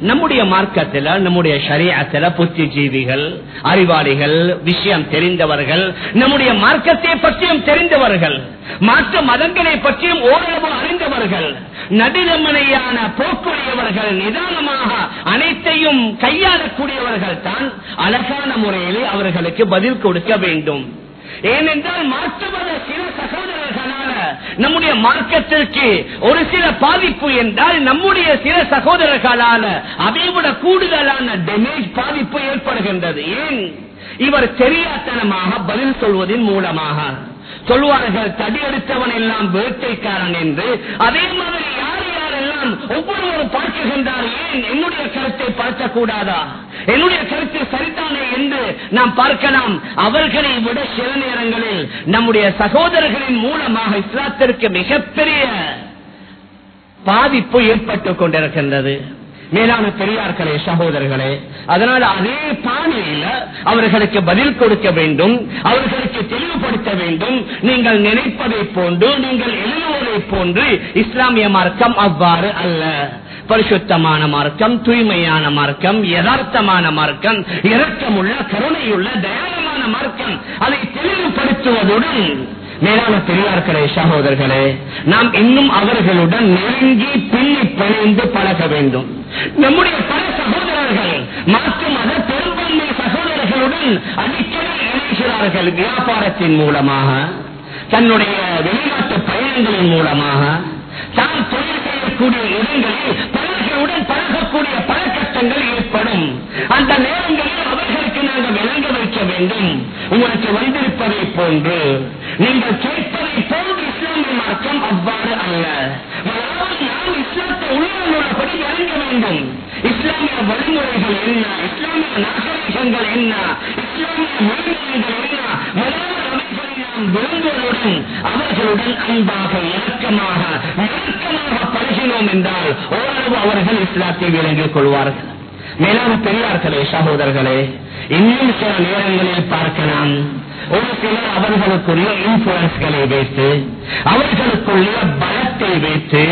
நம்முடைய மார்க்கத்தில் நம்முடைய சரியத்தில் புத்திஜீவிகள் அறிவாளிகள் விஷயம் தெரிந்தவர்கள் நம்முடைய மார்க்கத்தை பற்றியும் தெரிந்தவர்கள் மாற்று மதங்களை பற்றியும் ஓரளவு அறிந்தவர்கள் நடுநிலைமையான போக்குடையவர்கள் நிதானமாக அனைத்தையும் கையாளக்கூடியவர்கள் தான் அழகான முறையிலே அவர்களுக்கு பதில் கொடுக்க வேண்டும். ஏனென்றால் மாற்றுவத சில சகோதர நம்முடைய மார்க்கத்திற்கு ஒரு சில பாதிப்பு என்றால் நம்முடைய சில சகோதரர்களால அதைவிட கூடுதலான டேமேஜ் பாதிப்பு ஏற்படுகின்றது. ஏன்? இவர் தெரியாத்தனமாக பதில் சொல்வதன் மூலமாக. சொல்வார்கள் தடியெடுத்தவன் எல்லாம் வேட்டைக்காரன் என்று. அதே மாதிரி யார் யாரெல்லாம் ஒவ்வொருவரும் பார்க்கின்றார்? ஏன்? என்னுடைய கருத்தை பார்க்கக்கூடாதா? என்னுடைய கருத்தை சரி என்று நாம் பார்க்கலாம் அவர்களை விட சில நேரங்களில் நம்முடைய சகோதரர்களின் மூலமாக இஸ்லாத்திற்கு மிகப்பெரிய பாதிப்பு ஏற்பட்டுக் கொண்டிருக்கின்றது. மேலான பெரியார்களே சகோதரர்களே அதனால் அதே பாணியில அவர்களுக்கு பதில் கொடுக்க வேண்டும் அவர்களுக்கு தெளிவுபடுத்த வேண்டும். நீங்கள் நினைப்பதை போன்று நீங்கள் எழுதுவதை போன்று இஸ்லாமிய மார்க்கம் அவ்வாறு அல்ல. பரிசுத்தமான மார்க்கம் தூய்மையான மார்க்கம் யதார்த்தமான மார்க்கம் இரக்கமுள்ள கருணையுள்ள தயாரமான மார்க்கம். அதை தெளிவுபடுத்துவதுடன் மேலான பெரியார்களே சகோதரர்களே நாம் இன்னும் அவர்களுடன் நெருங்கி பின்னி பிணைந்து பழக வேண்டும். நம்முடைய பல சகோதரர்கள் மாற்று மத பெரும்பான்மை சகோதரர்களுடன் அடிக்கடி இணைகிறார்கள் வியாபாரத்தின் மூலமாக தன்னுடைய வெளிநாட்டு பயணங்களின் மூலமாக. தான் தொழில் இருக்கக்கூடிய இடங்களில் பலர்களுடன் பழகக்கூடிய பல கஷ்டங்கள் ஏற்படும். அந்த நேரங்களில் அவர்களுக்கு நாங்கள் விளங்க வைக்க வேண்டும். உங்களுக்கு வந்திருப்பதை போன்று. நீங்கள் கேட்பதை போன்று இஸ்லாமிய மாற்றம் அவ்வாறு அல்ல. நாம் இஸ்லாத்தை உள்ளபடி இறங்க வேண்டும். இஸ்லாமிய வழிமுறைகள் என்ன? இஸ்லாமிய நாகரிகங்கள் என்ன? இஸ்லாமிய மொழிமுறைகள் என்ன? நாம் விளங்குவதுடன் அவர்களுடன் அன்பாக நெருக்கமாக பழகினோம் என்றால் ஓரளவு அவர்கள் இஸ்லாத்தை விளங்கிக் கொள்வார்கள். மேலான பெரியார்களே சகோதரர்களே இன்னும் சில நேரங்களில் பார்க்கலாம் ஒரு சிலர் அவர்களுக்குரிய இன்ஃபுளுன்ஸ்களை வைத்து அவர்களுக்குரிய பலத்தை வைத்து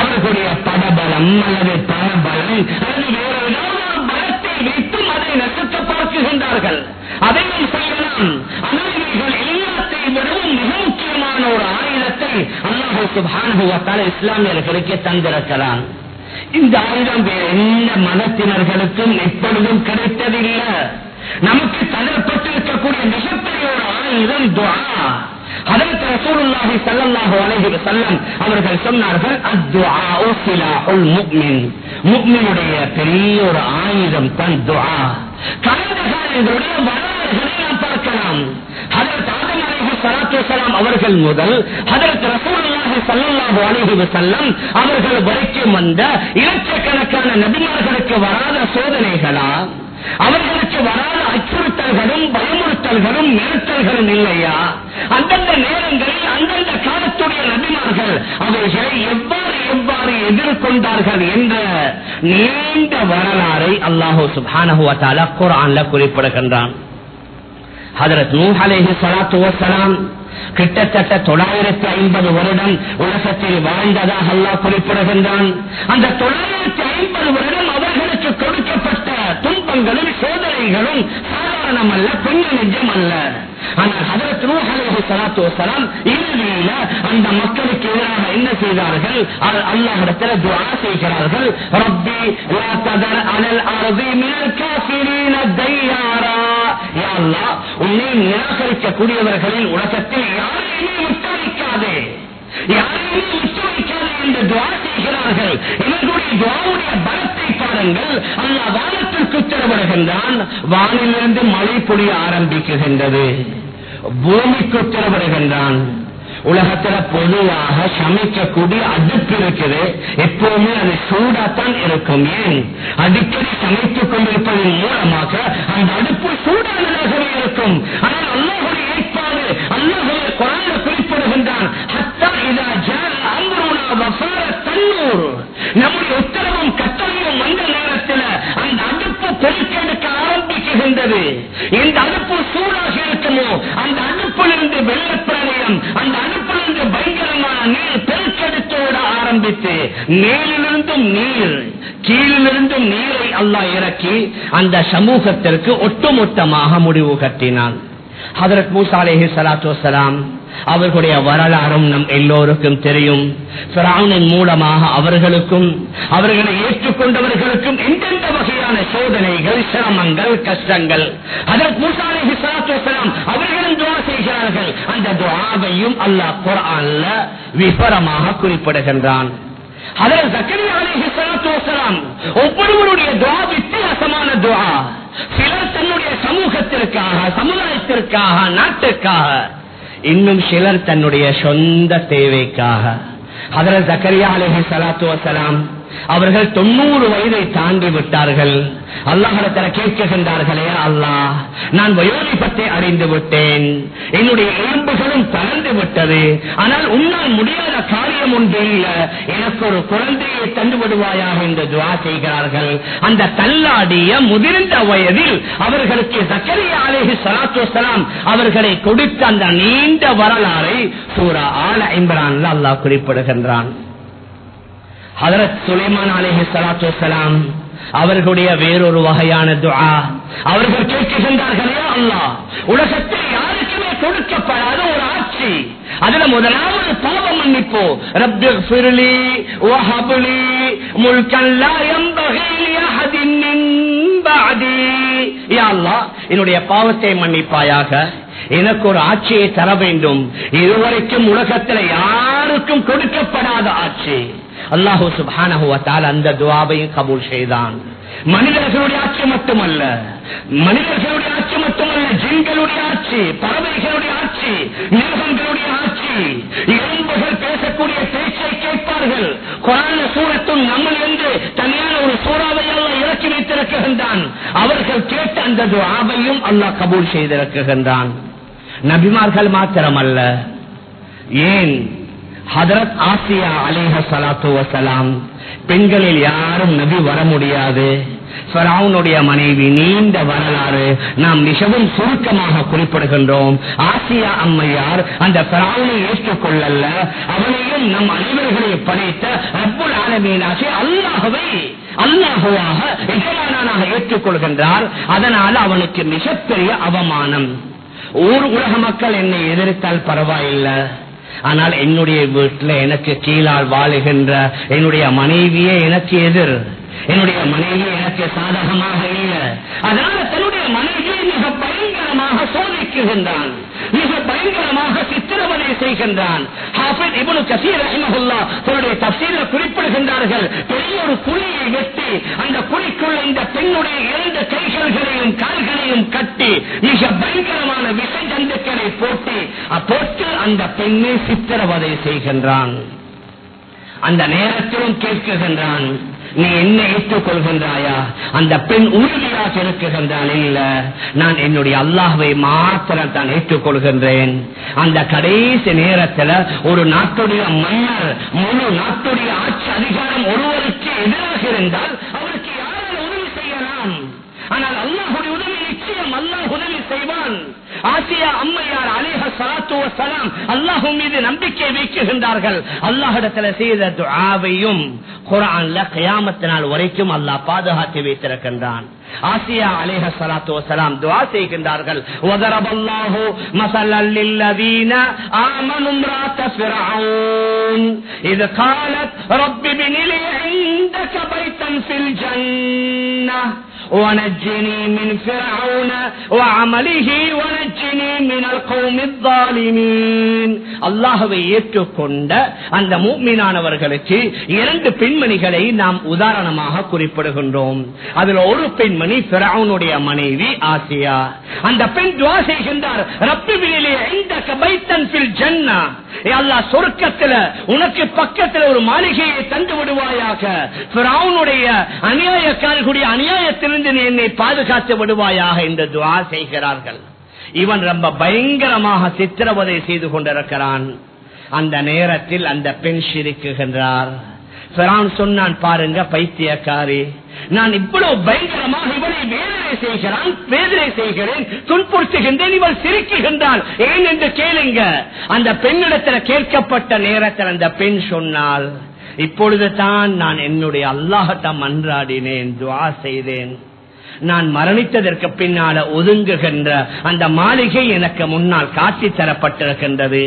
அவர்களுடைய படபலம் அல்லது பணபலம் அல்லது வேறு ஏதாவது பலத்தை வைத்தும் அதை நசுக்க பார்க்குகின்றார்கள். அதையும் செய்யலாம். ஆனால் அல்லாஹு சுபான் வத்தால இஸ்லாமியர்களுக்கு தந்திருக்கிறான். இந்த ஆயுதம் வேறு எந்த மதத்தினர்களுக்கும் எப்பொழுதும் கிடைத்ததில்லை. நமக்கு தரப்பட்டிருக்கக்கூடிய மிகப்பெரிய ஒரு ஆயுதம் துவா அதற்கு ரசூலுல்லாஹி ஸல்லல்லாஹு அலைஹி வஸல்லம் அவர்கள் சொன்னார்கள் அத்துஆஉ சிலாஹுல் முஃமின். முஃமினுடைய பெரிய ஒரு ஆயுதம் தான் துஆ. கடந்த காலங்களுடைய வரலாறுகளை நாம் பார்க்கலாம். ஹதரத் ஆதம் அவர்கள் முதல் அதற்கு ரசூலுல்லாஹி சல்லாஹு அலிஹி செல்லம் அவர்கள் வரைக்கும் வந்த இலட்சக்கணக்கான நபிமார்களுக்கு வராத சோதனைகளா? அவர்களுக்கு வராத அச்சுறுத்தல்களும் பயமுறுத்தல்களும் மிரட்டல்களும் இல்லையா? அந்தந்த நேரங்களில் அந்தந்த காலத்துடைய நபிமார்கள் அவைகளை எவ்வாறு எவ்வாறு எதிர்கொண்டார்கள் என்ற நீண்ட வரலாறை அல்லாஹூ சுபானஹு வத்தாலா குரான்ல குறிப்பிடுகின்றான். ஹதரத் நூஹ் அலைஹி ஸலாத்து கிட்டத்தட்ட தொள்ளாயிரத்தி ஐம்பது வருடம் உலகத்தில் வாழ்ந்ததாக அல்லா குறிப்பிடுகின்றான். அந்த தொள்ளாயிரத்தி ஐம்பது வருடம் அவர்களுக்கு கொடுக்கப்பட்ட துன்பங்களும் சோதனைகளும் சாதாரணம் அல்ல புண்ணிய நிஜம் அல்ல. ஆனால் ஹதரத் நூஹ் அலைஹி ஸலாத்து இறுதியில அந்த மக்களுக்கு எதிராக என்ன செய்தார்கள்? அல்லாஹிடத்தில் துவா செய்கிறார்கள். ரப்பி லா ததர் அலல் அர்தி மினல் காஃபிரீன தையாரா அல்லாஹ் உன்னை நிராகரிக்கக்கூடியவர்களின் உலகத்தில் யாரையுமே விட்டுவிக்காதே யாரையுமே விட்டுவிக்காதே என்று துவா செய்கிறார்கள். இவர்களுடைய துவாவுடைய பலத்தை பாருங்கள். அல்லாஹ் வானத்திற்கு உத்தரவிடுகின்றான். வானிலிருந்து மழை பொழிய ஆரம்பிக்குகின்றது. பூமிக்கு உத்தரவிடுகின்றான். உலகத்துல பொதுவாக சமைக்கக்கூடிய அடுப்பு இருக்குது. எப்பவுமே அது சூடாத்தான் இருக்கும். ஏன்? அடிக்கடி சமைத்துக் கொண்டிருப்பதன் மூலமாக அந்த அடுப்பு சூடானதாகவே இருக்கும். ஆனால் அல்லாஹுடைய ஏற்பாடு அல்லாஹுடைய குரான குறிப்பிடுகின்றான் நம்முடைய உத்தரவும் கட்டளையும் வந்த நேரத்தில் அந்த அடுப்பு பொறுக்கெடுக்க ஆரம்பிக்குகின்றது. இந்த மேலிருந்தும் நீர் கீழிலிருந்தும் நீரை அல்லாஹ் இறக்கி அந்த சமூகத்திற்கு ஒட்டுமொத்தமாக முடிவு கட்டினான். ஹதரத் மூசா அலேஹி சலாத்து வலாம் அவர்களுடைய வரலாறும் நம் எல்லோருக்கும் தெரியும். மூலமாக அவர்களுக்கும் அவர்களை ஏற்றுக்கொண்டவர்களுக்கும் எந்தெந்த வகையான சோதனைகள் சிரமங்கள் கஷ்டங்கள். அதற்கு மூசா அலேஹி சலாத்து வலாம் அவர்களும் துவா செய்கிறார்கள். அந்த துவாவையும் அல்லாஹ் குரான்ல விபரமாக குறிப்பிடுகின்றான். அதில் சக்கரி அலைஹி சலாத்து வசலாம் ஒவ்வொருவருடைய துவா வித்தியாசமான துவா. சிலர் தன்னுடைய சமூகத்திற்காக சமுதாயத்திற்காக நாட்டிற்காக இன்னும் சிலர் தன்னுடைய சொந்த தேவைக்காக. அதில் சக்கரியா அலைஹி சலாத்து வசலாம் அவர்கள் தொண்ணூறு வயதை தாண்டி விட்டார்கள். அல்லாஹிடத்தில் கேட்கின்றார்களே அல்லாஹ் நான் வயோதிபத்தை அறிந்து விட்டேன். என்னுடைய எலும்புகளும் தளர்ந்து விட்டது. ஆனால் உன்னால் முடியாத காரியம் ஒன்று இல்லை. எனக்கு ஒரு குழந்தையை தந்து விடுவாயாக என்று துவா செய்கிறார்கள். அந்த தள்ளாடிய முதிர்ந்த வயதில் அவர்களுக்கு சக்கரியா அலேஹி சலாத்து சலாம் அவர்களை கொடுத்த அந்த நீண்ட வரலாறை சூரா ஆல இம்ரான் அல்லாஹ் குறிப்பிடுகின்றான். ஹதரத் சுலைமான் அலேஹி சலாத்து வலாம் அவர்களுடைய வேறொரு வகையான துஆ. அவர்கள் கேட்கின்றார்களே அல்லாஹ் உலகத்தில் யாருக்குமே கொடுக்கப்படாத ஒரு ஆட்சி. அதுல முதலாவது பாவ மன்னிப்போ. ரப்பி ஃபிர்லி வஹப்லி முல்கன் லா யம்பகி லிஅஹதின் மின் பஅதி. யா அல்லாஹ் என்னுடைய பாவத்தை மன்னிப்பாயாக. எனக்கு ஒரு ஆட்சியை தர வேண்டும். இதுவரைக்கும் உலகத்தில் யாருக்கும் கொடுக்கப்படாத ஆட்சி. அல்லாஹூ சுபானஹு அந்த துவாவையும் கபூல் செய்தான். மனிதர்களுடைய ஆட்சி மட்டுமல்ல மனிதர்களுடைய ஆட்சி மட்டுமல்ல ஜின்களுடைய ஆட்சி பறவைகளுடைய ஆட்சி மிருகங்களுடைய ஆட்சி எறும்புகள் பேசக்கூடிய பேச்சை கேட்பார்கள். குரான சூரத்தும் நம்மள் என்று தனியான ஒரு சூறாவை எல்லாம் இறக்கி வைத்திருக்கின்றான். அவர்கள் கேட்ட அந்த துவாவையும் அல்லாஹ் கபூல் செய்திருக்கின்றான். நபிமார்கள் மாத்திரமல்ல ஏன் ஹதரத் ஆசியா அலேஹ சலாத்து வசலாம் பெண்களில் யாரும் நபி வர முடியாது. ஃபராவுனுடைய மனைவி நீண்ட வரலாறு நாம் மிகவும் சுருக்கமாக குறிப்பிடுகின்றோம். ஆசியா அம்மையார் அந்த ஃபராவுனை ஏற்றுக்கொள்ளல்ல அவனையும் நம் அனைவர்களை படைத்த அப்புல் ஆலமீனாசி அல்லாகவே அல்லாஹுவாக எஜமானாக ஏற்றுக்கொள்கின்றார். அதனால் அவனுக்கு மிகப்பெரிய அவமானம். ஊர் உலக மக்கள் என்னை எதிர்த்தால் பரவாயில்லை. ஆனால் என்னுடைய வீட்டில் எனக்கு கீழால் வாழுகின்ற என்னுடைய மனைவியே எனக்கு எதிர். என்னுடைய மனைவி எனக்கு சாதகமாக இல்லை. அதனால தன்னுடைய மனைவியை மிக பயங்கரமாக சோதிக்குகின்றான். பதிவு செய்கின்றான். ஹாஃபித் இப்னு கசீர் ரஹிமஹுல்லா தன்னுடைய தஃசீரில் குறிப்பிடுகின்றார்கள் பெரிய ஒரு குழியை வெட்டி அந்த குழிக்குள் இந்த பெண்ணுடைய இரண்டு கைகள்களையும் கால்களையும் கட்டி மிக பயங்கரமான விசை ஜந்துக்களை போட்டு போட்டு அந்த பெண்ணை சித்திரவதை செய்கின்றான். அந்த நேரத்திலும் கேட்கின்றான் நீ என்ன ஏற்றுக்கொள்கின்றாயா அந்த பெண் உறுதியாக இருக்குகின்றான் இல்ல. நான் என்னுடைய அல்லாஹுவை மாத்திரம் தான் ஏற்றுக்கொள்கின்றேன் அந்த கடைசி நேரத்தில் ஒரு நாட்டுடைய மன்னர் முழு நாட்டுடைய ஆட்சி அதிகாரம் ஒருவருக்கு எதிராக இருந்தால் அவருக்கு யாரும் உதவி செய்யலாம்? ஆனால் அல்லாஹுடைய உதவி நிச்சயம் அல்லாஹ் உதவி செய்வான். ஆசியா அம்மையார் அலேஹ சலாத்து சலாம் அல்லாஹு மீது நம்பிக்கை வைக்குகின்றார்கள் அல்லாஹிடத்துல செய்த துஆவையும் குரான்ல கயாமத்து நாள் வரைக்கும் அல்லாஹ் பாதுகாத்து வைத்திருக்கின்றான் ஆசியா அலேஹ சலாத்து வசலாம் துஆ செய்கின்றார்கள் وضرب الله مثلا للذين آمنوا امرأة فرعون إذ قالت رب ابن لي عندك بيتا في الجنة ونجني من فرعون وعمله ونجني من القوم الظالمين அல்லாஹ்வை ஏற்றுக்கொண்ட அந்த மூமினானவர்களுக்கு இரண்டு பெண்மணிகளை நாம் உதாரணமாக குறிப்பிடுகின்றோம் அதுல ஒரு பெண்மணி பிறவுனுடைய மனைவி ஆசியா அந்த பெண் துவா செய்கின்றார் ரப்பிவிலே இந்த கபைத்தன் பில் ஜன்னா அல்லாஹ் சொர்க்கத்துல உனக்கு பக்கத்துல ஒரு மாளிகையை தந்து விடுவாயாக. பிறவுனுடைய அநியாயக்காரர்களுடைய அநியாயத்திலிருந்து நீ என்னை பாதுகாத்து விடுவாயாக என்று துவா செய்கிறார்கள். இவன் ரொம்ப பயங்கரமாக சித்திரவதை செய்து கொண்டிருக்கிறான். அந்த நேரத்தில் அந்த பெண் சிரிக்குகின்றார். சொன்னான் பாருங்க பைத்தியக்காரி நான் இவ்வளவு பயங்கரமாக இவனை வேதனை செய்கிறான் வேதனை செய்கிறேன் துன்புறுத்துகின்றேன் இவள் சிரிக்குகின்றாள் ஏன் என்று கேளுங்க. அந்த பெண்ணிடத்தில் கேட்கப்பட்ட நேரத்தில் அந்த பெண் சொன்னால் இப்பொழுது தான் நான் என்னுடைய அல்லாஹட்டம் மன்றாடினேன் துவா செய்தேன். நான் மரணித்ததற்கு பின்னால ஒதுங்குகின்ற அந்த மாளிகை எனக்கு முன்னால் காட்சி தரப்பட்டிருக்கின்றது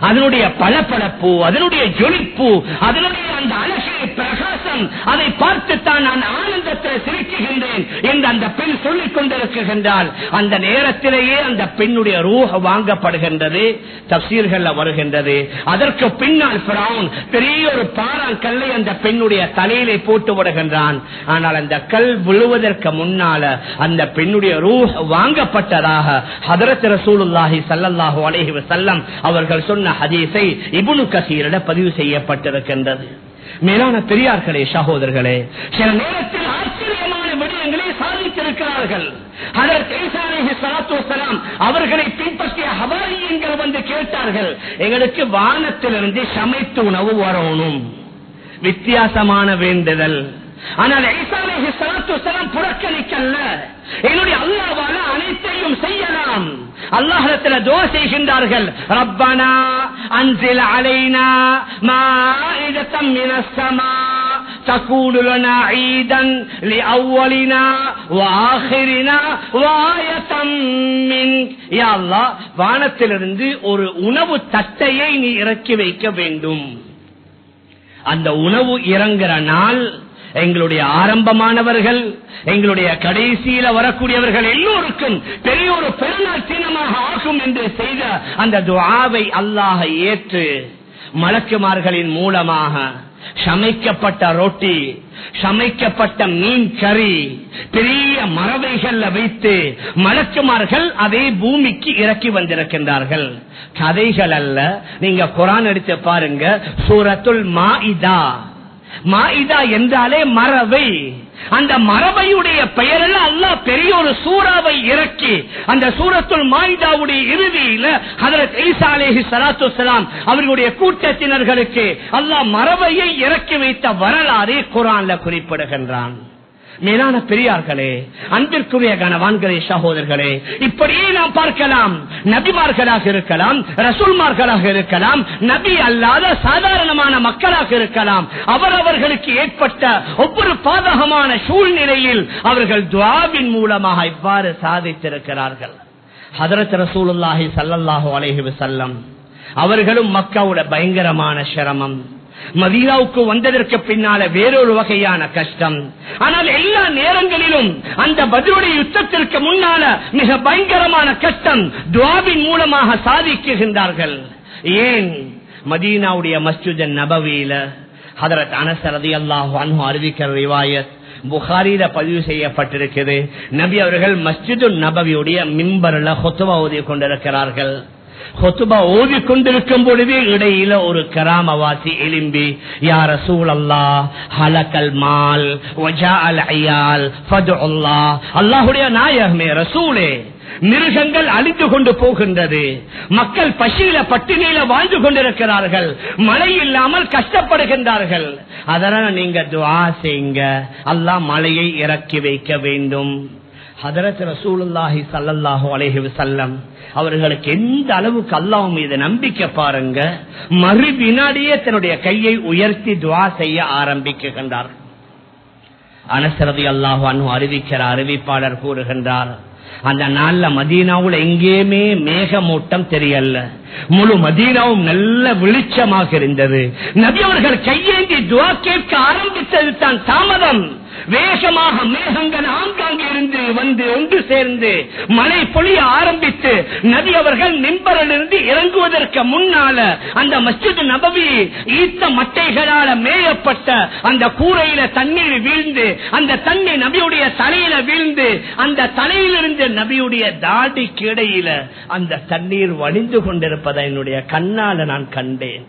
அதனுடைய பளபளப்பு அதனுடைய ஜொலிப்பு அதனுடைய அந்த அழகை பிரகாசம் அதை பார்த்துத்தான் நான் ஆனந்தத்தில் சிரிக்குகின்றேன் என்று அந்த பெண் சொல்லிக் கொண்டிருக்கின்றால் அந்த நேரத்திலேயே அந்த பெண்ணுடைய ரூஹ வாங்கப்படுகின்றது தப்சீர்கள் வருகின்றது. அதற்கு பின்னால் பிரவுன் பெரிய ஒரு பாறாங்கல்லை அந்த பெண்ணுடைய தலையிலே போட்டு விடுகின்றான். ஆனால் அந்த கல் விழுவதற்கு முன்னால அந்த பெண்ணுடைய ரூஹ் வாங்கப்பட்டதாக ஹதரத் ரசூலுல்லாஹி ஸல்லல்லாஹு அலைஹி வஸல்லம் அவர்கள் சொன்ன ஹதீஸை இபுனு கசீரிட பதிவு செய்யப்பட்டிருக்கின்றது. மேலான பெரியார்களே சகோதரர்களே சில நேரத்தில் ஆச்சரியமான விடயங்களை சாதித்திருக்கிறார்கள். அவர்களை பின்பற்றிய ஹவாரியங்கள் வந்து கேட்டார்கள் எங்களுக்கு வானத்திலிருந்து சமைத்து உணவு வரணும். வித்தியாசமான வேண்டுதல். ஆனால் ஈசா அலைஹி புறக்கணிக்கல்ல என்னுடைய அல்லாவால அனைத்தையும் செய்யலாம். அல்லாஹத்தில் தோசை செய்கின்றார்கள் ரப்பனா அன்சில் அலைனா மாஇதத்தம் மினஸ் ஸமா تكون لنا عيدا لأولنا وآخرنا وآية منك يا الله வானத்திலிருந்து ஒரு உணவு தட்டையை நீ இறக்கி வைக்க வேண்டும் அந்த உணவு இறங்குற நாள் எங்களுடைய ஆரம்பமானவர்கள் எங்களுடைய கடைசியில வரக்கூடியவர்கள் எல்லோருக்கும் பெரிய ஒரு பெருநாள் சின்னமாக ஆகும் என்று செய்த அந்த துவாவை அல்லாஹ ஏற்று மலக்குமார்களின் மூலமாக சமைக்கப்பட்ட ரொட்டி சமைக்கப்பட்ட மீன் கறி பெரிய மரவைகள்ல வைத்து மலக்குமார்கள் அதே பூமிக்கு இறக்கி வந்திருக்கின்றார்கள். கதைகள் அல்ல. நீங்க குரான் எடுத்து பாருங்க. சூரத்துல் மாஇதா மாயிதா என்றாலே மரபை. அந்த மரபையுடைய பெயரில் அல்லாஹ் பெரிய ஒரு சூறாவை இறக்கி அந்த சூரத்துள் மாயிதாவுடைய இறுதியில ஹதரத் ஈசா அலைஹி அவர்களுடைய கூட்டத்தினர்களுக்கு அல்லாஹ் மரபையை இறக்கி வைத்த வரலாறு குரான்ல குறிப்பிடுகின்றான். மேலான பெரியார்களே அன்பிற்குரிய கனவான்களே சகோதரர்களே இப்படியே நாம் பார்க்கலாம். நபிமார்களாக இருக்கலாம் ரசூல்மார்களாக இருக்கலாம் நபி அல்லாத சாதாரணமான மக்களாக இருக்கலாம். அவரவர்களுக்கு ஏற்பட்ட ஒவ்வொரு பாதகமான சூழ்நிலையில் அவர்கள் துவாவின் மூலமாக இவ்வாறு சாதித்திருக்கிறார்கள். ஹதரத் ரசூலுல்லாஹி சல்லாஹூ அலேஹி வஸல்லம் அவர்களும் மக்காவோட பயங்கரமான சிரமம். மதீனாவுக்கு வந்ததற்கு பின்னால வேறொரு வகையான கஷ்டம். ஆனால் எல்லா நேரங்களிலும் அந்த பதிலுடைய யுத்தத்திற்கு முன்னால மிக பயங்கரமான கஷ்டம் துவாவின் மூலமாக சாதிக்குகின்றார்கள் ஏன்? மதீனாவுடைய மஸ்ஜிதன் நபவியில ஹதரத் அனசரதி அல்லாஹு அன்ஹு அறிவிக்கிற ரிவாயத் புகாரில பதிவு செய்யப்பட்டிருக்கிறது. நபி அவர்கள் மஸ்ஜிது நபவியுடைய மிம்பர்ல ஹொத்துவா ஓதி கொண்டிருக்கிறார்கள். ஹொத்துபா ஓதி கொண்டிருக்கும் பொழுதே இடையில ஒரு கிராமவாசி எலும்பி யார சூழல்லா ஹலக்கல் மால் அல்லாஹுடைய நாயகமே ரசூலே மிருகங்கள் அழிந்து கொண்டு போகின்றது. மக்கள் பசியில பட்டினியில வாழ்ந்து கொண்டிருக்கிறார்கள். மழை இல்லாமல் கஷ்டப்படுகின்றார்கள். அதனால நீங்க துவா செய்யுங்க அல்லாஹ் மழையை இறக்கி வைக்க வேண்டும். ஹதரத் ரசூலுல்லாஹி சல்லல்லாஹு அலேஹி வசல்லம் அவர்களுக்கு எந்த அளவுக்கு அல்லாஹ் மீது நம்பிக்கை பாருங்க மறு வினாடியே தன்னுடைய கையை உயர்த்தி துவா செய்ய ஆரம்பிக்குகின்றார். அனசரதி அல்லாஹு அனு அறிவிக்கிற அறிவிப்பாளர் கூறுகின்றார் அந்த நாள்ல மதீனாவுல எங்கேயுமே மேகமூட்டம் தெரியல. முழு மதீனாவும் நல்ல வெளிச்சமாக இருந்தது. நபி அவர்கள் கையேந்தி துவா கேட்க ஆரம்பித்தது தான் தாமதம். வேகமாக மேகங்கள் ஆங்காங்கே இருந்து வந்து ஒன்று சேர்ந்து மழை பொழிய ஆரம்பித்து நபி அவர்கள் மின்பரிலிருந்து இறங்குவதற்கு முன்னால அந்த மஸ்ஜித் நபவி ஈத்த மட்டைகளால மேயப்பட்ட அந்த கூரையில தண்ணீர் வீழ்ந்து அந்த தண்ணீர் நபியுடைய தலையில வீழ்ந்து அந்த தலையிலிருந்து நபியுடைய தாடி கீடையில அந்த தண்ணீர் வழிந்து கொண்டிருப்பதை என்னுடைய கண்ணால நான் கண்டேன்.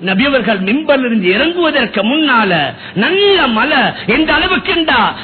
நபியவர்கள் மிம்பரிலிருந்து இறங்குவதற்கு முன்னால நல்ல மலை எந்த அளவுக்கு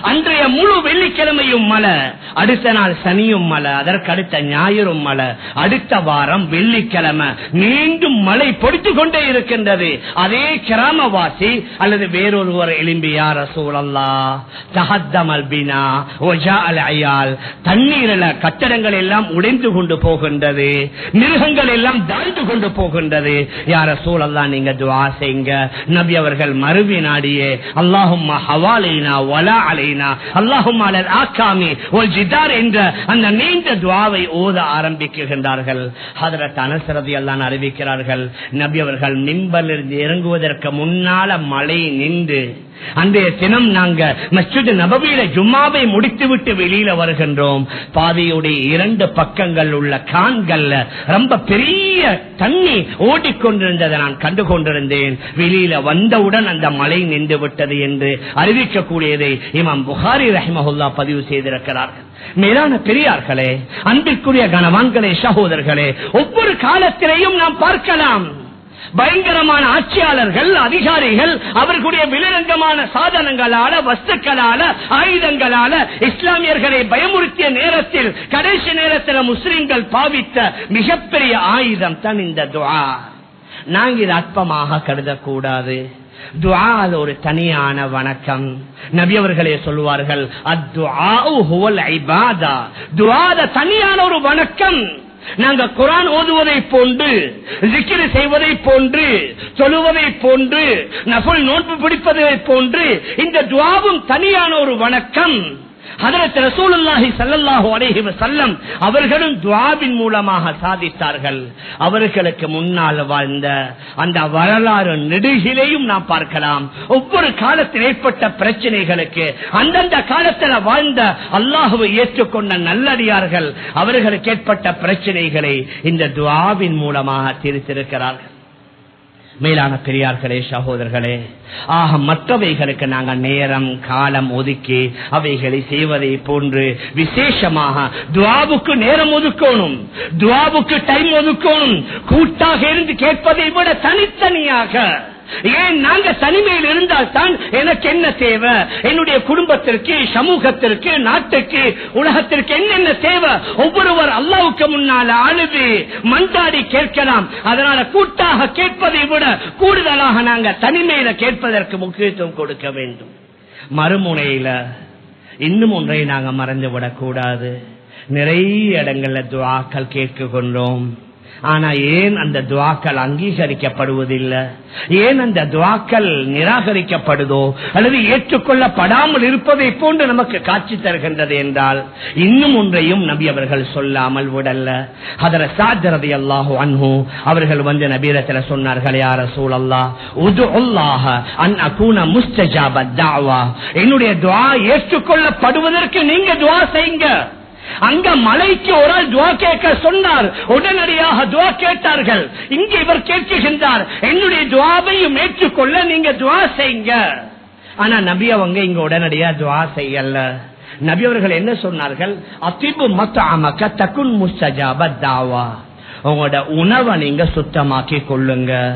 அன்றைய முழு வெள்ளிக்கிழமையும் மலை அடுத்த நாள் சனியும் மலை அதற்கு அடுத்த ஞாயிறும் மலை அடுத்த வாரம் வெள்ளிக்கிழமை. மீண்டும் மழை பொடித்துக் கொண்டே இருக்கின்றது. அதே கிராமவாசி அல்லது வேறொருவர் எலும்பியார் சூழல்லா தஹத்தமல் பினா ஒஜா அல் அயால் தண்ணீரில் கட்டடங்கள் எல்லாம் உடைந்து கொண்டு போகின்றது. மிருகங்கள் எல்லாம் தாழ்ந்து கொண்டு போகின்றது. யார சூழல்லா நீங்க துவா செய்யுங்க நபி அவர்கள் மறுவி நாடியே. அல்லாஹும் ஹவாலைனா வலா அலைனா அல்லாஹும் ஆக்காமி ஒல் ஜிதார் என்ற அந்த நீண்ட துவாவை ஓத ஆரம்பிக்கின்றார்கள் ஹதரத் அனசரதி எல்லாம் அறிவிக்கிறார்கள் நபி அவர்கள் மின்பலிருந்து இறங்குவதற்கு முன்னால மழை நின்று அன்றைய தினம் நாங்க மஸ்ஜித் நபவியில ஜும்மாவை முடித்துவிட்டு வெளியில வருகின்றோம். பாதையுடைய இரண்டு பக்கங்கள் உள்ள கான்கள்ல ரொம்ப பெரிய தண்ணி ஓடிக்கொண்டிருந்ததை நான் கண்டு கொண்டிருந்தேன் வெளியில வந்தவுடன் அந்த மழை நின்று விட்டது என்று அறிவிக்கக்கூடியதை இமாம் புகாரி ரஹ்மஹுல்லா பதிவு செய்திருக்கிறார்கள். மேலான பெரியார்களே அன்பிற்குரிய கனவான்களே சகோதரர்களே ஒவ்வொரு காலத்திலேயும் நாம் பார்க்கலாம். பயங்கரமான ஆட்சியாளர்கள் அதிகாரிகள் அவர்களுடைய விலரங்கமான சாதனங்களால வஸ்துக்களால ஆயுதங்களால இஸ்லாமியர்களை பயமுறுத்திய நேரத்தில் கடைசி நேரத்தில் முஸ்லிம்கள் பாவித்த மிகப்பெரிய ஆயுதம் தான் இந்த துவா நாங்க இது அற்பமாக கருதக்கூடாது. துவா அது ஒரு தனியான வணக்கம். நபி அவர்களே சொல்லுவார்கள் துவா தனியான ஒரு வணக்கம். நாங்க குரான் ஓதுவதை போன்று ஜிக்கிரி செய்வதை போன்று சொல்லுவதை போன்று நபுல் நோன்பு பிடிப்பதை போன்று இந்த துவாவும் தனியான ஒரு வணக்கம். ரசூலுல்லாஹி அலைஹி அவர்களும் துவாவின் மூலமாக சாதித்தார்கள். அவர்களுக்கு முன்னால் வாழ்ந்த அந்த வரலாறு நெடுகிலையும் நாம் பார்க்கலாம். ஒவ்வொரு காலத்தில் ஏற்பட்ட பிரச்சனைகளுக்கு அந்தந்த காலத்தில் வாழ்ந்த அல்லாஹுவை ஏற்றுக்கொண்ட நல்லடியார்கள் அவர்களுக்கு ஏற்பட்ட பிரச்சனைகளை இந்த துவாவின் மூலமாக தீர்த்திருக்கிறார்கள். மேலான பெரியார்களே சகோதரர்களே ஆக மற்றவைகளுக்கு நாங்கள் நேரம் காலம் ஒதுக்கி அவைகளை செய்வதை போன்று விசேஷமாக துவாவுக்கு நேரம் ஒதுக்கணும் துவாவுக்கு டைம் ஒதுக்கணும் கூட்டாக இருந்து கேட்பதை விட தனித்தனியாக ஏன் நாங்க தனிமையில் இருந்தால் தான் எனக்கு என்ன தேவை? என்னுடைய குடும்பத்திற்கு சமூகத்திற்கு நாட்டுக்கு உலகத்திற்கு என்னென்ன தேவை? ஒவ்வொருவர் அல்லாவுக்கு முன்னால் அழுது மண்டாடி கேட்கலாம். அதனால கூட்டாக கேட்பதை விட கூடுதலாக நாங்க தனிமையில கேட்பதற்கு முக்கியத்துவம் கொடுக்க வேண்டும். மறுமுனையில இன்னும் ஒன்றை நாங்க மறந்து விடக்கூடாது நிறைய இடங்கள்ல துவாக்கள் கொண்டோம் ஆனா ஏன் அந்த துவாக்கள் அங்கீகரிக்கப்படுவதில்லை? ஏன் அந்த துவாக்கள் நிராகரிக்கப்படுதோ? அல்லது ஏற்றுக்கொள்ளப்படாமல் இருப்பதை போன்று நமக்கு காட்சி தருகின்றது என்றால் இன்னும் ஒன்றையும் நபி அவர்கள் சொல்லாமல் விடல்ல அதர சாஜரதி அல்லாஹு அன்ஹு அவர்கள் வந்து நபீரத்தில் சொன்னார்கள் யார சூழல்லா உது அல்லாஹ அன் அகூன முஸ்தஜாப தாவா என்னுடைய துவா ஏற்றுக்கொள்ளப்படுவதற்கு நீங்க துவா செய்யுங்க. அங்க மலைக்கு ஒரு ஆள் துவா கேட்க சொன்னார். உடனடியாக துவா கேட்டார்கள். இங்கு இவர் கேட்கின்றார். என்னுடைய துவாவையும் ஏற்றுக்கொள்ள நீங்க துவா செய்யுங்க. ஆனா நபி அவங்க இங்க உடனடியா துவா செய்யல. நபி அவர்கள் என்ன சொன்னார்கள்? அத்திபு மத்தாமக்க தக்குன் முஸ்தஜாப தாவா. உங்களோட உணவை நீங்க சுத்தமாக்கி கொள்ளுங்க.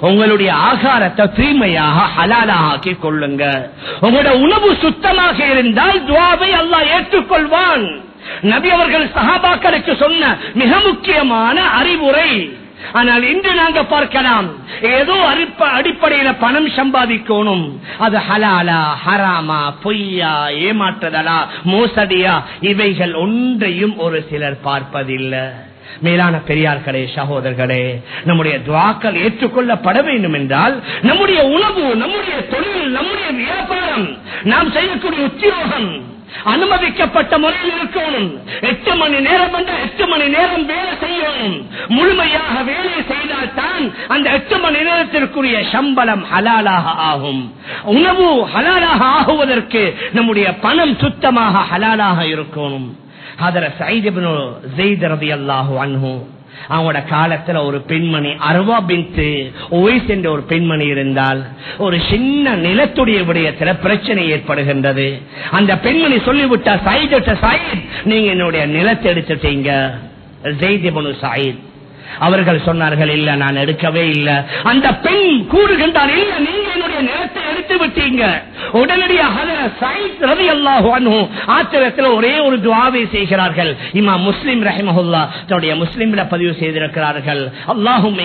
உங்களுடைய ஆகாரத்தை தூய்மையாக ஹலாலாக ஆக்கி கொள்ளுங்க. உங்களோட உணவு சுத்தமாக இருந்தால் துவாவை அல்லா ஏற்றுக்கொள்வான். நபி அவர்கள் சஹாபாக்களுக்கு சொன்ன மிக முக்கியமான அறிவுரை. ஆனால் இன்று நாங்க பார்க்கலாம் ஏதோ அரிப்ப- அடிப்படையில பணம் சம்பாதிக்கணும். அது ஹலாலா ஹராமா பொய்யா ஏமாற்றுதலா மோசடியா? இவைகள் ஒன்றையும் ஒரு சிலர் பார்ப்பதில்லை. மேலான பெரியார்களே சகோதரர்களே நம்முடைய துவாக்கள் ஏற்றுக்கொள்ளப்பட வேண்டும் என்றால் நம்முடைய உணவு நம்முடைய தொழில் நம்முடைய வியாபாரம் நாம் செய்யக்கூடிய உத்தியோகம் அனுமதிக்கப்பட்ட முறையில் இருக்கணும். எட்டு மணி நேரம் என்ற எட்டு மணி நேரம் வேலை செய்யணும். முழுமையாக வேலை செய்தால் தான் அந்த எட்டு மணி நேரத்திற்குரிய சம்பளம் ஹலாலாக ஆகும். உணவு ஹலாலாக ஆகுவதற்கு நம்முடைய பணம் சுத்தமாக ஹலாலாக இருக்கணும். அதர சைதபின் ஜெய்தரதி அல்லாஹு அன்ஹு அவங்களோட காலத்துல ஒரு பெண்மணி அருவா பின்த்து ஒய்ஸ் என்ற ஒரு பெண்மணி இருந்தால் ஒரு சின்ன நிலத்துடைய விடயத்துல பிரச்சனை ஏற்படுகின்றது. அந்த பெண்மணி சொல்லிவிட்டா சாயிட்ட சாயித் நீங்க என்னுடைய நிலத்தை எடுத்துட்டீங்க. ஜெய்திபனு சயித். அவர்கள் சொன்னார்கள் இல்ல நான் எடுக்கவே இல்லை. அந்த பெண் கூறுகின்றார் இல்ல நீங்க என்னுடைய நிலத்தை எடுத்து விட்டீங்க. உடனடியாக ஒரே ஒரு துவாவை செய்கிறார்கள். இமா முஸ்லிம் ரஹிமஹுல்லா தன்னுடைய முஸ்லிம்ல பதிவு செய்திருக்கிறார்கள். அல்லாஹும்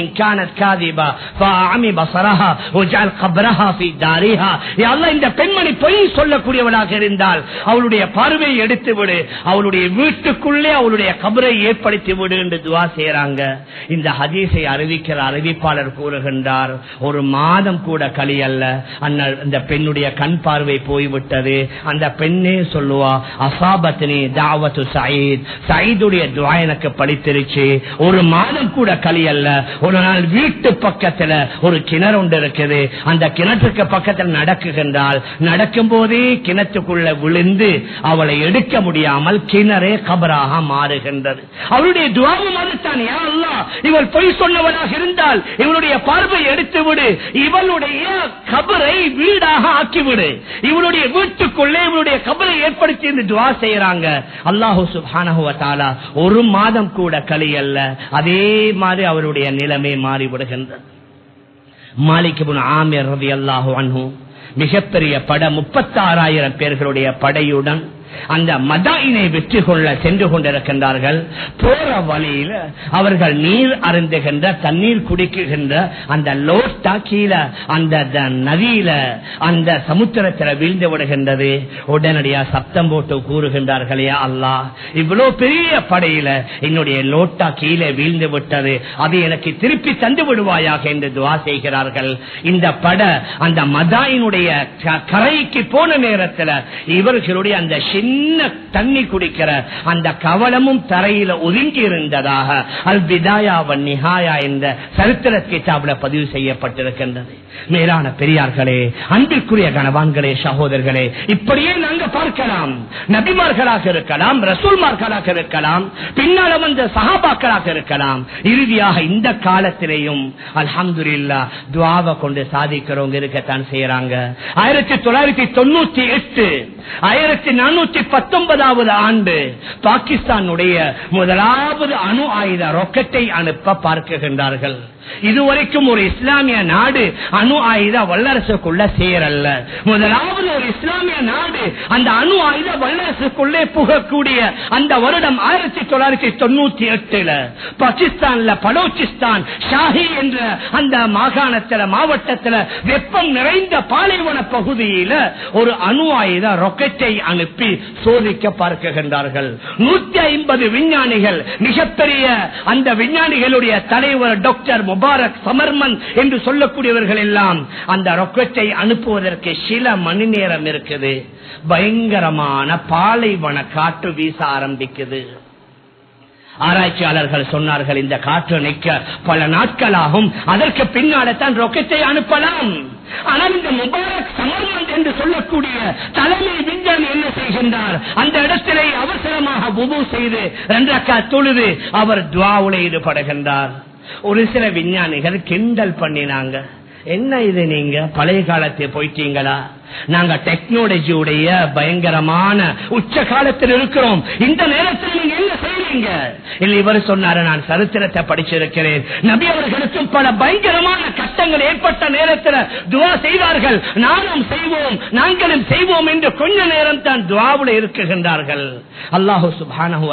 அல்லாஹ் இந்த பெண்மணி பொய் சொல்லக்கூடியவளாக இருந்தால் அவளுடைய பார்வையை எடுத்து விடு அவளுடைய வீட்டுக்குள்ளே அவளுடைய கபரை ஏற்படுத்தி விடு என்று துவா செய்யறாங்க இந்த ஹதீஸை அறிவிக்கிற அறிவிப்பாளர் கூறுகின்றார் ஒரு மாதம் கூட களி அல்ல அந்த பெண்ணுடைய கண் பார்வை போய்விட்டது. அந்த பெண்ணே சொல்லுவா அசாபத்னி தாவத்து சயீத். சயீதுடைய துவா எனக்கு படித்திருச்சு. ஒரு மாதம் கூட களி அல்ல ஒரு நாள் வீட்டு பக்கத்துல ஒரு கிணறு ஒன்று இருக்குது. அந்த கிணற்றுக்கு பக்கத்தில் நடக்குகின்றால் நடக்கும் போதே கிணத்துக்குள்ள விழுந்து அவளை எடுக்க முடியாமல் கிணறே கபராக மாறுகின்றது. அவருடைய துவாவும் அதுதான். யா அல்லாஹ், இவள் பொய் சொன்னவளாக இருந்தால் இவளுடைய பார்வை எடுத்துவிடு. இவளுடைய கபரை வீடாக ஆக்கிவிடு. இவளுடைய வீட்டுக்குள்ளே இவளுடைய கபரை ஏற்படுத்தி இந்த துவா செய்யறாங்க அல்லாஹூ சுப்ஹானஹு ஒரு மாதம் கூட களி அல்ல. அதே மாதிரி அவருடைய நிலைமை மாறிவிடுகின்றது. மாலிக் இப்னு ரவி அல்லாஹு அன்ஹு மிகப்பெரிய பட முப்பத்தாறாயிரம் பேர்களுடைய படையுடன் அந்த மதாயினை வெற்றி கொள்ள சென்று கொண்டிருக்கின்றார்கள். போற வழியில அவர்கள் நீர் அருந்துகின்ற தண்ணீர் குடிக்குகின்ற அந்த லோட்டா கீழே அந்த நதியில அந்த சமுத்திரத்தில் வீழ்ந்து விடுகின்றது. உடனடியா சப்தம் போட்டு கூறுகின்றார்களே அல்லா இவ்வளவு பெரிய படையில என்னுடைய லோட்டா கீழே வீழ்ந்து விட்டது. அதை எனக்கு திருப்பி தந்து விடுவாயாக என்று துவா செய்கிறார்கள். இந்த பட அந்த மதாயினுடைய கரைக்கு போன நேரத்தில் இவர்களுடைய அந்த என்ன தண்ணி குடிக்கிற? அந்த கவலமும் தரையில ஒதுங்கி இருந்ததாக அல் பிதாயா வன் என்ற சரித்திர கிதாபில் பதிவு செய்யப்பட்டிருக்கின்றது. மேலான பெரியார்களே அன்பிற்குரிய கணவான்களே சகோதரர்களே இப்படியே நாங்க பார்க்கலாம். நபிமார்களாக இருக்கலாம் ரசூல்மார்களாக இருக்கலாம் பின்னால வந்த சகாபாக்களாக இருக்கலாம். இறுதியாக இந்த காலத்திலேயும் அல்ஹம்துலில்லா துவாவை கொண்டு சாதிக்கிறவங்க இருக்கத்தான் செய்யறாங்க ஆயிரத்தி தொள்ளாயிரத்தி தொண்ணூத்தி எட்டு ஆயிரத்தி நானூத்தி பத்தொன்பதாவது ஆண்டு பாகிஸ்தானுடைய முதலாவது அணு ஆயுத ராக்கெட்டை அனுப்ப பார்க்குகின்றார்கள். இதுவரைக்கும் ஒரு இஸ்லாமிய நாடு அணு ஆயுத வல்லரசுக்குள்ள சேரல்ல. முதலாவது ஒரு இஸ்லாமிய நாடு அந்த அணு ஆயுத வல்லரசுக்குள்ளே புகக்கூடிய அந்த வருடம் ஆயிரத்தி தொள்ளாயிரத்தி தொண்ணூத்தி எட்டுல பாகிஸ்தான்ல பலோச்சிஸ்தான் ஷாஹி என்ற அந்த மாகாணத்துல மாவட்டத்துல வெப்பம் நிறைந்த பாலைவன பகுதியில ஒரு அணு ஆயுத ராக்கெட்டை அனுப்பி சோதிக்க பார்க்குகின்றார்கள். நூத்தி ஐம்பது விஞ்ஞானிகள் மிகப்பெரிய அந்த விஞ்ஞானிகளுடைய தலைவர் டாக்டர் முபாரக் சமர்மன் என்று சொல்லக்கூடியவர்கள் எல்லாம் அந்த ராக்கெட்டை அனுப்புவதற்கு சில மணி நேரம் இருக்குது. பயங்கரமான பாலைவன காற்று வீச ஆரம்பிக்குது. ஆராய்ச்சியாளர்கள் சொன்னார்கள் இந்த காற்று நிற்க பல நாட்களாகும் அதற்கு பின்னால்தான் ரொக்கெட்டை அனுப்பலாம். ஆனால் இந்த முபாரக் சமர்மந்த் என்று சொல்லக்கூடிய தலைமை விஞ்ஞானி என்ன செய்கின்றார்? அந்த இடத்திலே அவசரமாக உபு செய்து ரெண்டக்கா தொழுது அவர் துவாவுல ஈடுபடுகின்றார். ஒரு சில விஞ்ஞானிகள் கிண்டல் பண்ணினாங்க. என்ன இது நீங்க? பழைய காலத்தை போயிட்டீங்களா? நாங்க டெக்னாலஜியுடைய பயங்கரமான உச்ச காலத்தில் இருக்கிறோம். இந்த நேரத்தில் நீங்க என்ன செய்ய செய்றீங்க இல்ல இவர் சொன்னாரு நான் சரித்திரத்தை படிச்சிருக்கிறேன். நபி அவர்களுக்கும் பல பயங்கரமான கஷ்டங்கள் ஏற்பட்ட நேரத்தில் துவா செய்தார்கள் நானும் செய்வோம் நாங்களும் செய்வோம் என்று கொஞ்ச நேரம் தான் துவாவுல இருக்குகின்றார்கள். அல்லாஹு சுபானஹு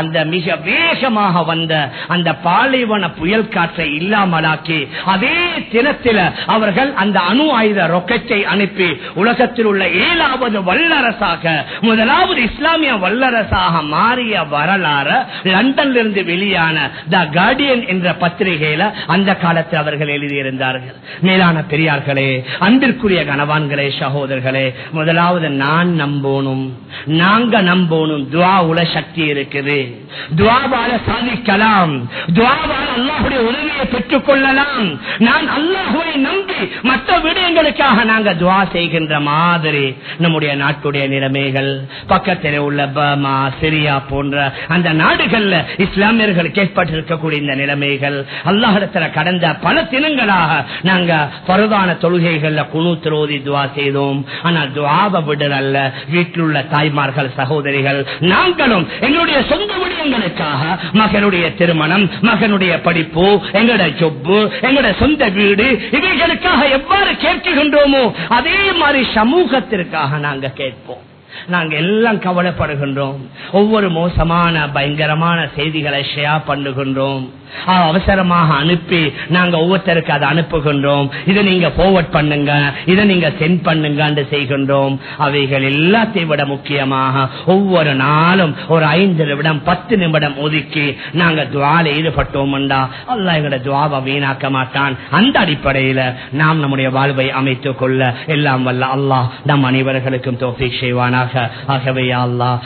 அந்த மிக வேகமாக வந்த அந்த பாலைவன புயல் காற்றை இல்லாமலாக்கி அதே தினத்தில் அவர்கள் அந்த அணு ஆயுத ரொக்கெட்டை அனுப்பி உலகத்தில் உள்ள ஏழாவது வல்லரசாக முதலாவது இஸ்லாமிய வல்லரசாக மாறிய வரலாறு லண்டன்ல இருந்து வெளியான த கார்டியன் என்ற பத்திரிகையில அந்த காலத்தில் அவர்கள் எழுதியிருந்தார்கள். மேலான பெரியார்களே அன்பிற்குரிய கனவான்களே சகோதரர்களே முதலாவது நான் நம்போனும் நாங்க நம்போனும் துவா உல சக்தி இருக்குது. துவாவால சாதிக்கலாம். துவாவால் அல்லாஹுடைய உதவியை பெற்றுக் கொள்ளலாம். நான் அல்லாஹுவை நம்பி மற்ற விடயங்களுக்காக நாங்க துவா செய்கின்ற மாதிரி நம்முடைய நாட்டுடைய நிலைமைகள் பக்கத்தில் உள்ள பர்மா சிரியா போன்ற அந்த நாடுகள்ல இஸ்லாமியர்களுக்கு ஏற்பட்டிருக்கக்கூடிய இந்த நிலைமைகள் அல்லாஹிடத்துல கடந்த பல தினங்களாக நாங்க பரதான தொழுகைகள்ல குழு திரோதி துவா செய்தோம். ஆனால் துவாவை விடல் அல்ல வீட்டில் உள்ள தாய்மார்கள் சகோதரிகள் நாங்களும் எங்களுடைய சொந்த விடயங்களுக்காக மகனுடைய திருமணம் மகனுடைய படிப்பு எங்களுடைய ஜொப்பு எங்கட சொந்த வீடு இவைகளுக்காக எவ்வாறு கேட்கின்றோமோ அதே மாதிரி சமூகத்திற்காக நாங்க கேட்போம். நாங்க எல்லாம் கவலைப்படுகின்றோம். ஒவ்வொரு மோசமான பயங்கரமான செய்திகளை ஷேர் பண்ணுகின்றோம். அவசரமாக அனுப்பி நாங்க ஒவ்வொருத்தருக்கு அதை அனுப்புகின்றோம். இதை நீங்க போர்வர்ட் பண்ணுங்க. இதை நீங்க சென்ட் பண்ணுங்க செய்கின்றோம். அவைகள் எல்லாத்தையும் விட முக்கியமாக ஒவ்வொரு நாளும் ஒரு ஐந்து நிமிடம் பத்து நிமிடம் ஒதுக்கி நாங்க துவால ஈடுபட்டோம் அல்லாஹ் எங்களோட துவாவை வீணாக்க மாட்டான். அந்த அடிப்படையில நாம் நம்முடைய வாழ்வை அமைத்துக் கொள்ள எல்லாம் வல்ல அல்லாஹ் நம் அனைவர்களுக்கும் தோப்பி செய்வானாக. ஆகவே அல்லாஹ்